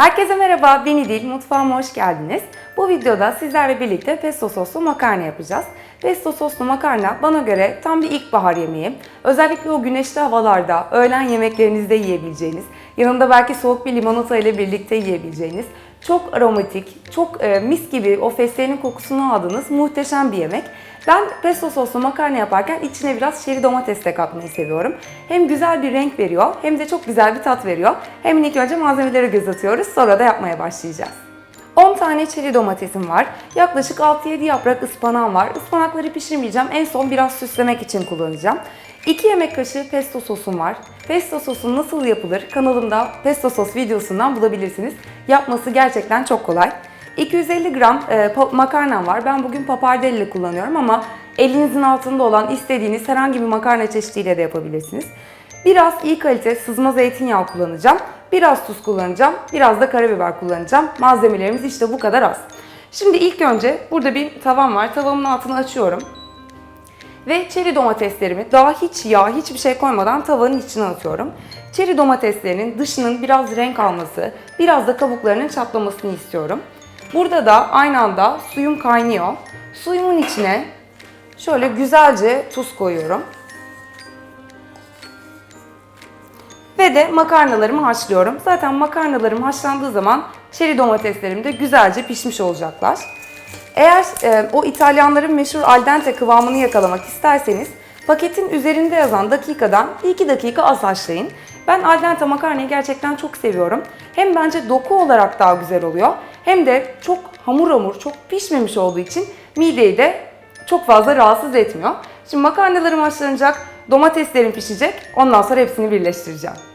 Herkese merhaba, ben İdil. Mutfağıma hoş geldiniz. Bu videoda sizlerle birlikte pesto soslu makarna yapacağız. Pesto soslu makarna bana göre tam bir ilkbahar yemeği. Özellikle o güneşli havalarda öğlen yemeklerinizde yiyebileceğiniz, yanında belki soğuk bir limonata ile birlikte yiyebileceğiniz, çok aromatik, çok e, mis gibi o fesleğenin kokusunu aldığınız muhteşem bir yemek. Ben pesto soslu makarna yaparken içine biraz şeri domates de katmayı seviyorum. Hem güzel bir renk veriyor hem de çok güzel bir tat veriyor. Hemen ilk önce malzemelere göz atıyoruz sonra da yapmaya başlayacağız. 10 tane çeri domatesim var. Yaklaşık 6-7 yaprak ıspanağım var. Ispanakları pişirmeyeceğim. En son biraz süslemek için kullanacağım. 2 yemek kaşığı pesto sosum var. Pesto sosu nasıl yapılır kanalımda pesto sos videosundan bulabilirsiniz. Yapması gerçekten çok kolay. 250 gram e, makarnam var. Ben bugün papardelli kullanıyorum ama elinizin altında olan istediğiniz herhangi bir makarna çeşidiyle de yapabilirsiniz. Biraz iyi kalite sızma zeytinyağı kullanacağım. Biraz tuz kullanacağım. Biraz da karabiber kullanacağım. Malzemelerimiz işte bu kadar az. Şimdi ilk önce burada bir tavam var. Tavamın altını açıyorum. Ve çeri domateslerimi daha hiç yağ, hiçbir şey koymadan tavanın içine atıyorum. Çeri domateslerinin dışının biraz renk alması, biraz da kabuklarının çatlamasını istiyorum. Burada da aynı anda suyum kaynıyor. Suyumun içine şöyle güzelce tuz koyuyorum. Ve de makarnalarımı haşlıyorum. Zaten makarnalarım haşlandığı zaman çeri domateslerim de güzelce pişmiş olacaklar. Eğer e, o İtalyanların meşhur al dente kıvamını yakalamak isterseniz paketin üzerinde yazan dakikadan 2 dakika az haşlayın. Ben al dente makarnayı gerçekten çok seviyorum. Hem bence doku olarak daha güzel oluyor hem de çok hamur hamur, çok pişmemiş olduğu için mideyi de çok fazla rahatsız etmiyor. Şimdi makarnalarım haşlanacak, domateslerim pişecek. Ondan sonra hepsini birleştireceğim.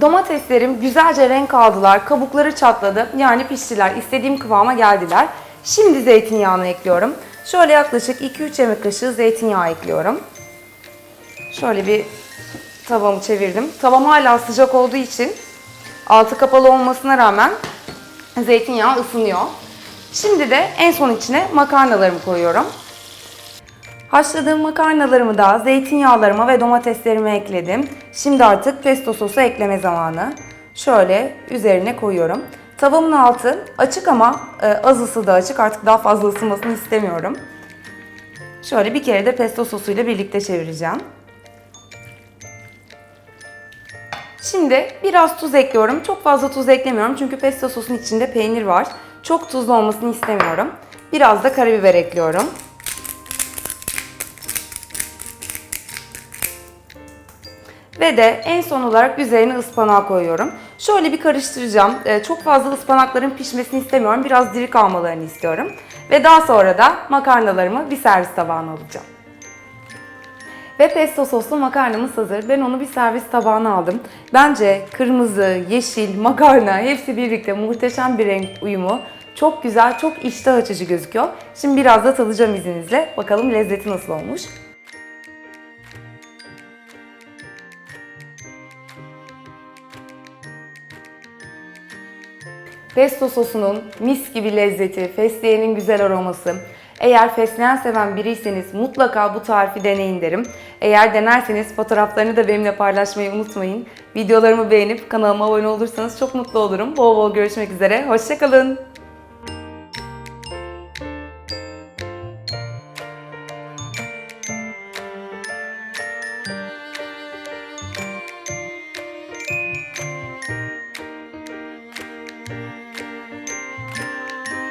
Domateslerim güzelce renk aldılar, kabukları çatladı. Yani piştiler, istediğim kıvama geldiler. Şimdi zeytinyağını ekliyorum. Şöyle yaklaşık 2-3 yemek kaşığı zeytinyağı ekliyorum. Şöyle bir tavamı çevirdim. Tavam hala sıcak olduğu için altı kapalı olmasına rağmen zeytinyağı ısınıyor. Şimdi de en son içine makarnalarımı koyuyorum. Haşladığım makarnalarımı da zeytinyağlarıma ve domateslerime ekledim. Şimdi artık pesto sosu ekleme zamanı. Şöyle üzerine koyuyorum. Tavamın altı açık ama e, az ısıda açık. Artık daha fazla ısınmasını istemiyorum. Şöyle bir kere de pesto sosuyla birlikte çevireceğim. Şimdi biraz tuz ekliyorum. Çok fazla tuz eklemiyorum çünkü pesto sosun içinde peynir var. Çok tuzlu olmasını istemiyorum. Biraz da karabiber ekliyorum. Ve de en son olarak üzerine ıspanağı koyuyorum. Şöyle bir karıştıracağım. Ee, Çok fazla ıspanakların pişmesini istemiyorum. Biraz diri kalmalarını istiyorum. Ve daha sonra da makarnalarımı bir servis tabağına alacağım. Ve pesto soslu makarnamız hazır. Ben onu bir servis tabağına aldım. Bence kırmızı, yeşil, makarna hepsi birlikte muhteşem bir renk uyumu. Çok güzel, çok iştah açıcı gözüküyor. Şimdi biraz da tadacağım izninizle. Bakalım lezzeti nasıl olmuş. Pesto sosunun mis gibi lezzeti, fesleğenin güzel aroması. Eğer fesleğen seven biriyseniz mutlaka bu tarifi deneyin derim. Eğer denerseniz fotoğraflarını da benimle paylaşmayı unutmayın. Videolarımı beğenip kanalıma abone olursanız çok mutlu olurum. Bol bol görüşmek üzere. Hoşçakalın.